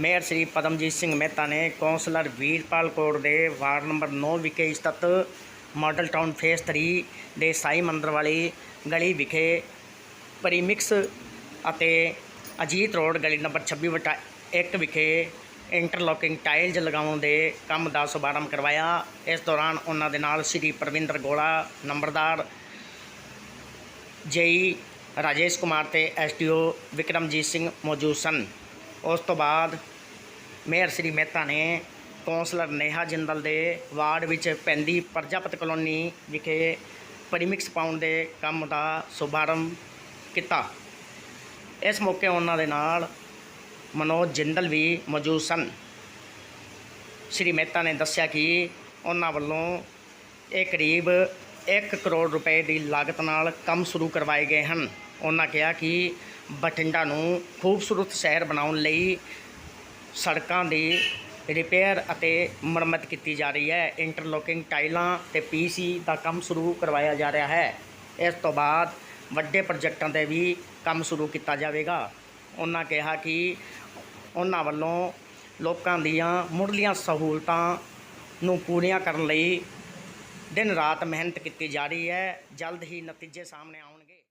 Mayor Shri Padamjit Singh Mehta ਨੇ councillor Veerpal Kaur ਦੇ ward number 9 ਵਿਖੇ ਸਥਿਤ ਮਾਡਲ ਟਾਊਨ ਫੇਸ 3 ਦੇ ਸਾਈ ਮੰਦਰ ਵਾਲੀ ਗਲੀ ਵਿਖੇ ਪ੍ਰੀਮਿਕਸ ਅਤੇ ਅਜੀਤ ਰੋਡ ਗਲੀ ਨੰਬਰ 26 ਵਟਾ 1 ਵਿਖੇ ਇੰਟਰਲੋਕਿੰਗ ਟਾਈਲਜ਼ ਲਗਾਉਣ ਦੇ ਕੰਮ ਦਾ ਸ਼ੁਭਾਰੰਭ ਕਰਵਾਇਆ। ਇਸ ਦੌਰਾਨ ਉਹਨਾਂ ਦੇ ਨਾਲ ਸ੍ਰੀ ਪ੍ਰਵਿੰਦਰ ਗੋਲਾ, ਨੰਬਰਦਾਰ ਜੇਈ ਰਾਜੇਸ਼ ਕੁਮਾਰ ਤੇ ਐਸਟੀਓ ਵਿਕਰਮਜੀਤ ਸਿੰਘ ਮੌਜੂਦ ਸਨ। ਉਸ ਤੋਂ ਬਾਅਦ ਮੇਅਰ ਸ੍ਰੀ ਮਹਿਤਾ ਨੇ ਕੌਂਸਲਰ ਨੇਹਾ ਜਿੰਦਲ ਦੇ ਵਾਰਡ ਵਿੱਚ ਪੈਂਦੀ ਪ੍ਰਜਾਪਤ ਕਲੋਨੀ ਵਿਖੇ ਪ੍ਰੀਮਿਕਸ ਪਾਉਣ ਦੇ ਕੰਮ ਦਾ ਸ਼ੁਭਾਰੰਭ ਕੀਤਾ। ਇਸ ਮੌਕੇ ਉਹਨਾਂ ਦੇ ਨਾਲ ਮਨੋਜ ਜਿੰਦਲ ਵੀ ਮੌਜੂਦ ਸਨ। ਸ਼੍ਰੀ ਮਹਿਤਾ ਨੇ ਦੱਸਿਆ ਕਿ ਉਹਨਾਂ ਵੱਲੋਂ ਇਹ ਕਰੀਬ 1 ਕਰੋੜ ਰੁਪਏ ਦੀ ਲਾਗਤ ਨਾਲ ਕੰਮ ਸ਼ੁਰੂ ਕਰਵਾਏ ਗਏ ਹਨ। ਉਹਨਾਂ ਕਿਹਾ ਕਿ ਬਠਿੰਡਾ ਨੂੰ ਖੂਬਸੂਰਤ ਸ਼ਹਿਰ ਬਣਾਉਣ ਲਈ ਸੜਕਾਂ ਦੀ ਰਿਪੇਅਰ ਅਤੇ ਮੁਰੰਮਤ ਕੀਤੀ ਜਾ ਰਹੀ ਹੈ। ਇੰਟਰਲੋਕਿੰਗ ਟਾਈਲਾਂ ਤੇ ਪੀਸੀ ਦਾ ਕੰਮ ਸ਼ੁਰੂ ਕਰਵਾਇਆ ਜਾ ਰਿਹਾ ਹੈ। ਇਸ ਤੋਂ ਬਾਅਦ ਵੱਡੇ ਪ੍ਰੋਜੈਕਟਾਂ ਤੇ ਵੀ ਕੰਮ ਸ਼ੁਰੂ ਕੀਤਾ ਜਾਵੇਗਾ। ਉਹਨਾਂ ਕਿਹਾ ਕਿ ਉਹਨਾਂ ਵੱਲੋਂ ਲੋਕਾਂ ਦੀਆਂ ਮੁੱਢਲੀਆਂ ਸਹੂਲਤਾਂ ਨੂੰ ਪੂਰੀਆਂ ਕਰਨ ਲਈ ਦਿਨ ਰਾਤ ਮਿਹਨਤ ਕੀਤੀ ਜਾ ਰਹੀ ਹੈ। ਜਲਦ ਹੀ ਨਤੀਜੇ ਸਾਹਮਣੇ ਆਉਣਗੇ।